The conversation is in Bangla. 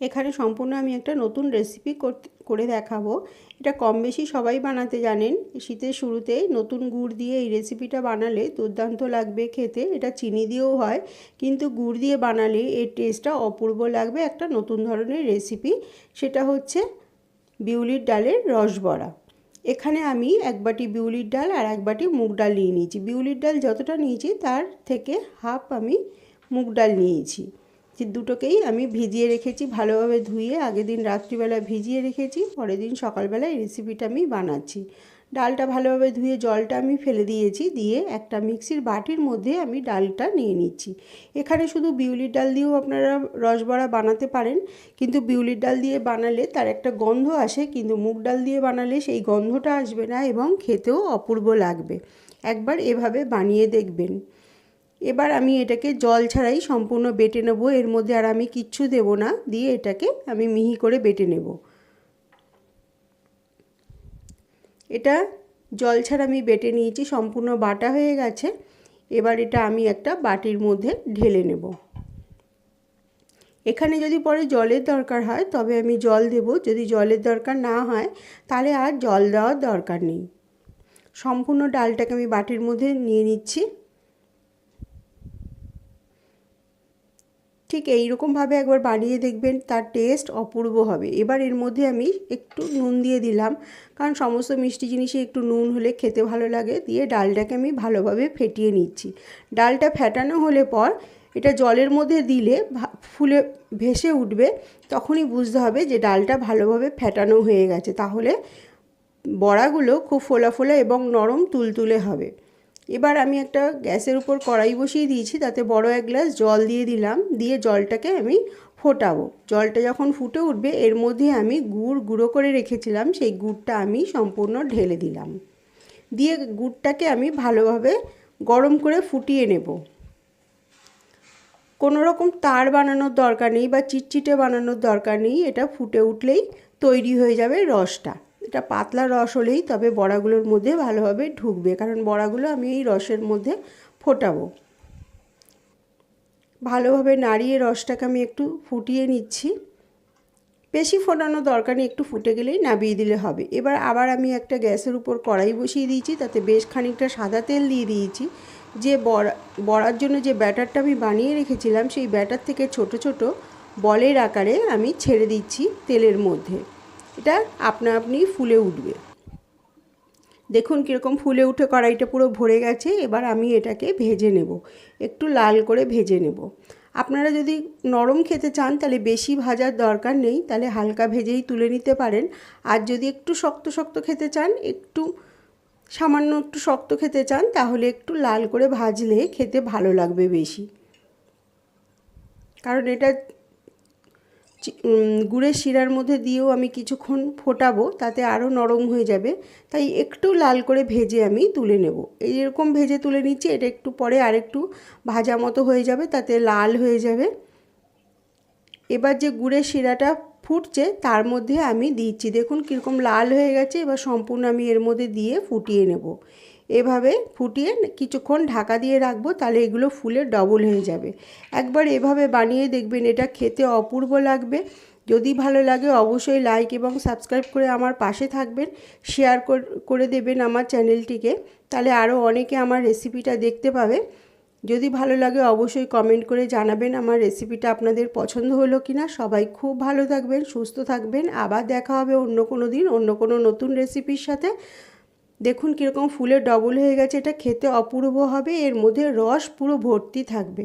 এখানে সম্পূর্ণ আমি একটা নতুন রেসিপি করে দেখাবো। এটা কম বেশি সবাই বানাতে জানেন। শীতের শুরুতে নতুন গুড় দিয়ে এই রেসিপিটা বানালে দুর্দান্ত লাগবে খেতে। এটা চিনি দিয়েও হয়, কিন্তু গুড় দিয়ে বানালে এর টেস্টটা অপূর্ব লাগবে একটা নতুন ধরনের রেসিপি সেটা হচ্ছে বিউলির ডালের রসবড়া। এখানে আমি এক বাটি বিউলির ডাল আর এক বাটি মুগ ডাল নিয়ে নিয়েছি। বিউলির ডাল যতটা নিয়েছি তার থেকে হাফ আমি মুগ ডাল নিয়েছি। যে দুটোকেই আমি ভিজিয়ে রেখেছি, ভালোভাবে ধুয়ে আগের দিন রাত্রিবেলা ভিজিয়ে রেখেছি, পরের দিন সকালবেলা এই রেসিপিটা আমি বানাচ্ছি। ডালটা ভালোভাবে ধুয়ে জলটা আমি ফেলে দিয়েছি, দিয়ে একটা মিক্সির বাটির মধ্যে আমি ডালটা নিয়ে নিচ্ছি। এখানে শুধু বিউলির ডাল দিয়েও আপনারা রসবড়া বানাতে পারেন, কিন্তু বিউলির ডাল দিয়ে বানালে তার একটা গন্ধ আসে, কিন্তু মুগ ডাল দিয়ে বানালে সেই গন্ধটা আসবে না এবং খেতেও অপূর্ব লাগবে। একবার এভাবে বানিয়ে দেখবেন। এবার আমি এটাকে জল ছাড়াই সম্পূর্ণ বেটে নেব। এর মধ্যে আর আমি কিচ্ছু দেব না। দিয়ে এটাকে আমি মিহি করে বেটে নেব। এটা জল ছাড়া আমি বেটে নিয়েছি, সম্পূর্ণ বাটা হয়ে গেছে। এবার এটা আমি একটা বাটির মধ্যে ঢেলে নেব। এখানে যদি পরে জলের দরকার হয়, তবে আমি জল দেব। যদি জলের দরকার না হয়, তাহলে আর জল দেওয়ার দরকার নেই। সম্পূর্ণ ডালটাকে আমি বাটির মধ্যে নিয়ে নিচ্ছি। ঠিক এই রকমভাবে একবার বানিয়ে দেখবেন, তার টেস্ট অপূর্ব হবে। এবার এর মধ্যে আমি একটু নুন দিয়ে দিলাম, কারণ সমস্ত মিষ্টি জিনিসে একটু নুন হলে খেতে ভালো লাগে, দিয়ে ডালটাকে আমি ভালোভাবে ফেটিয়ে নিচ্ছি। ডালটা ফেটানো হলে পর এটা জলের মধ্যে দিলে ফুলে ভেসে উঠবে, তখনই বুঝতে হবে যে ডালটা ভালোভাবে ফেটানো হয়ে গেছে। তাহলে বড়াগুলো খুব ফোলা ফোলা এবং নরম তুলতুলে হবে। এবার আমি একটা গ্যাসের উপর কড়াই বসিয়ে দিয়েছি, তাতে বড় এক গ্লাস জল দিয়ে দিলাম, দিয়ে জলটাকে আমি ফোটাবো। জলটা যখন ফুটে উঠবে, এর মধ্যে আমি গুড় গুঁড়ো করে রেখেছিলাম, সেই গুড়টা আমি সম্পূর্ণ ঢেলে দিলাম। দিয়ে গুড়টাকে আমি ভালোভাবে গরম করে ফুটিয়ে নেব। কোনো রকম তার বানানোর দরকার নেই বা চিটচিটে বানানোর দরকার নেই, এটা ফুটে উঠলেই তৈরি হয়ে যাবে রসটা। এটা পাতলা রস হলেই তবে বড়াগুলোর মধ্যে ভালোভাবে ঢুকবে। কারণ বড়াগুলো আমি এই রসের মধ্যে ফোটাবো। ভালোভাবে নাড়িয়ে রসটাকে আমি একটু ফুটিয়ে নিচ্ছি। বেশি ফোটানো দরকার নেই, একটু ফুটে গেলেই নাবিয়ে দিলে হবে। এবার আবার আমি একটা গ্যাসের উপর কড়াই বসিয়ে দিয়েছি, তাতে বেশ খানিকটা সাদা তেল দিয়ে দিয়েছি। যে বড়া বড়ার জন্য যে ব্যাটারটা আমি বানিয়ে রেখেছিলাম, সেই ব্যাটার থেকে ছোট ছোট বলের আকারে আমি ছেড়ে দিচ্ছি তেলের মধ্যে। এটা আপনা আপনি ফুলে উঠবে। দেখুন কীরকম ফুলে উঠে কড়াইটা পুরো ভরে গেছে, এবার আমি এটাকে ভেজে নেব। একটু লাল করে ভেজে নেব। আপনারা যদি নরম খেতে চান, তাহলে বেশি ভাজার দরকার নেই, তাহলে হালকা ভেজেই তুলে নিতে পারেন। আর যদি একটু শক্ত শক্ত খেতে চান, একটু সামান্য একটু শক্ত খেতে চান, তাহলে একটু লাল করে ভাজলে খেতে ভালো লাগবে বেশি। কারণ এটা গুড়ের শিরার মধ্যে দিয়েও আমি কিছুক্ষণ ফোটাবো, তাতে আরও নরম হয়ে যাবে। তাই একটু লাল করে ভেজে আমি তুলে নেব। এইরকম ভেজে তুলে নিচ্ছি, এটা একটু পরে আরেকটু ভাজা মতো হয়ে যাবে, তাতে লাল হয়ে যাবে। এবার যে গুড়ের শিরাটা ফুটছে, তার মধ্যে আমি দিচ্ছি। দেখুন কীরকম লাল হয়ে গেছে, এবার সম্পূর্ণ আমি এর মধ্যে দিয়ে ফুটিয়ে নেব। এভাবে ফুটিয়ে কিছুক্ষণ ঢাকা দিয়ে রাখব, তাহলে এগুলো ফুলে ডবল হয়ে যাবে। একবার এভাবে বানিয়ে দেখবেন, এটা খেতে অপূর্ব লাগবে। যদি ভালো লাগে অবশ্যই লাইক এবং সাবস্ক্রাইব করে আমার পাশে থাকবেন শেয়ার করে দেবেন আমার চ্যানেলটিকে তাহলে আরও অনেকে আমার রেসিপিটা দেখতে পাবে। যদি ভালো লাগে অবশ্যই কমেন্ট করে জানাবেন আমার রেসিপিটা আপনাদের পছন্দ হলো কি না সবাই খুব ভালো থাকবেন, সুস্থ থাকবেন। আবার দেখা হবে অন্য কোনো দিন, অন্য কোনো নতুন রেসিপির সাথে। দেখুন কীরকম ফুলে ডবল হয়ে গেছে, এটা খেতে অপূর্ব হবে, এর মধ্যে রস পুরো ভর্তি থাকবে।